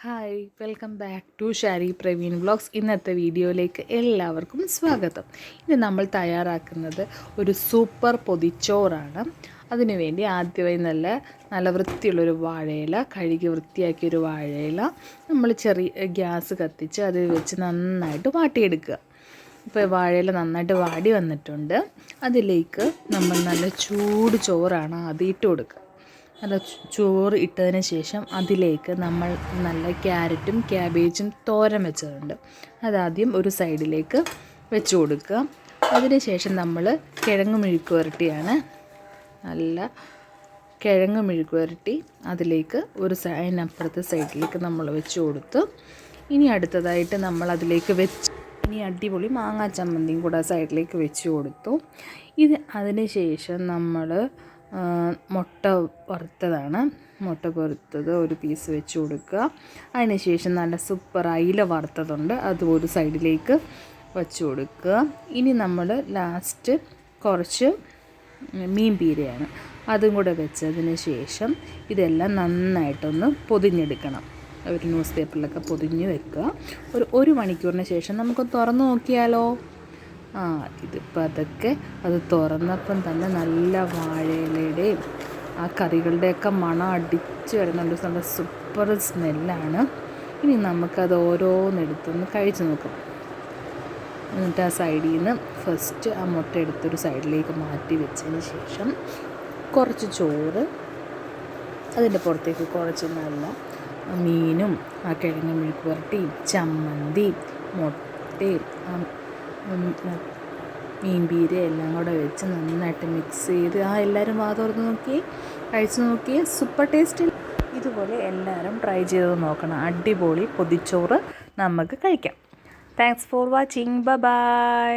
Hi welcome back to Shari Praveen vlogs ഇന്നത്തെ വീഡിയോയിലേക്ക് എല്ലാവർക്കും സ്വാഗതം. ഇന്ന് നമ്മൾ തയ്യാറാക്കുന്നത് ഒരു സൂപ്പർ പൊതിച്ചോറാണ്. അതിനുവേണ്ടി ആദ്യമായി നല്ല നല്ല വൃത്തിയുള്ളൊരു വാഴയില കഴുകി വൃത്തിയാക്കിയൊരു വാഴയില നമ്മൾ ചെറിയ ഗ്യാസ് കത്തിച്ച് അത് വെച്ച് നന്നായിട്ട് വാട്ടിയെടുക്കുക. ഇപ്പോൾ വാഴയില നന്നായിട്ട് വാടി വന്നിട്ടുണ്ട്. അതിലേക്ക് നമ്മൾ നല്ല ചൂട് ചോറാണ് ആദ്യം ഇട്ട് കൊടുക്കുക. നല്ല ചോറ് ഇട്ടതിന് ശേഷം അതിലേക്ക് നമ്മൾ നല്ല ക്യാരറ്റും ക്യാബേജും തോരൻ വെച്ചതുണ്ട്. അതാദ്യം ഒരു സൈഡിലേക്ക് വെച്ച് കൊടുക്കുക. അതിന് ശേഷം നമ്മൾ കിഴങ്ങ് മെഴുക്ക് പുരട്ടിയാണ് നല്ല കിഴങ്ങ് മെഴുക്ക് പുരട്ടി അതിലേക്ക് ഒരു അതിനപ്പുറത്തെ സൈഡിലേക്ക് നമ്മൾ വെച്ച് കൊടുത്തു. ഇനി അടുത്തതായിട്ട് നമ്മൾ അതിലേക്ക് വെച്ച് ഇനി അടിപൊളി മാങ്ങാ ചമ്മന്തിയും കൂടെ സൈഡിലേക്ക് വെച്ച് കൊടുത്തു. ഇത് അതിന് ശേഷം നമ്മൾ മുട്ട വറുത്തതാണ്. മുട്ട പൊറുത്തത് ഒരു പീസ് വെച്ച് കൊടുക്കുക. അതിന് ശേഷം നല്ല സൂപ്പർ അയില വറുത്തതുണ്ട്. അത് ഒരു സൈഡിലേക്ക് വെച്ച് കൊടുക്കുക. ഇനി നമ്മൾ ലാസ്റ്റ് കുറച്ച് മീൻ പീരയാണ്. അതും കൂടെ വെച്ചതിന് ശേഷം ഇതെല്ലാം നന്നായിട്ടൊന്ന് പൊതിഞ്ഞെടുക്കണം. ഒരു ന്യൂസ് പേപ്പറിലൊക്കെ പൊതിഞ്ഞ് വെക്കുക. ഒരു ഒരു മണിക്കൂറിന് ശേഷം നമുക്ക് തുറന്ന് നോക്കിയാലോ? ആ ഇതിപ്പോൾ അതൊക്കെ അത് തുറന്നപ്പം തന്നെ നല്ല വാഴയിലയുടെയും ആ കറികളുടെയൊക്കെ മണം അടിച്ച് വരുന്നുണ്ട് നല്ല സൂപ്പർ സ്മെല്ലാണ് ഇനി നമുക്കത് ഓരോന്നെടുത്തൊന്ന് കഴിച്ചു നോക്കാം. എന്നിട്ട് ആ സൈഡിൽ നിന്ന് ഫസ്റ്റ് ആ മുട്ട എടുത്തൊരു സൈഡിലേക്ക് മാറ്റി വെച്ചതിന് ശേഷം കുറച്ച് ചോറ് അതിന്റെ പുറത്തേക്ക് കുറച്ച് നല്ല മീനും ആ കിഴങ്ങ് മെഴുക്ക് പുരട്ടിയും ചമ്മന്തി മുട്ടയും മീൻ പീര എല്ലാം കൂടെ വെച്ച് നന്നായിട്ട് മിക്സ് ചെയ്ത് ആ എല്ലാവരും വാ തുറന്ന് നോക്കി കഴിച്ച് നോക്കി. സൂപ്പർ ടേസ്റ്റിൽ ഇതുപോലെ എല്ലാവരും ട്രൈ ചെയ്ത് നോക്കണം. അടിപൊളി പൊതിച്ചോറ് നമുക്ക് കഴിക്കാം. താങ്ക്സ് ഫോർ വാച്ചിങ് ബ ബൈ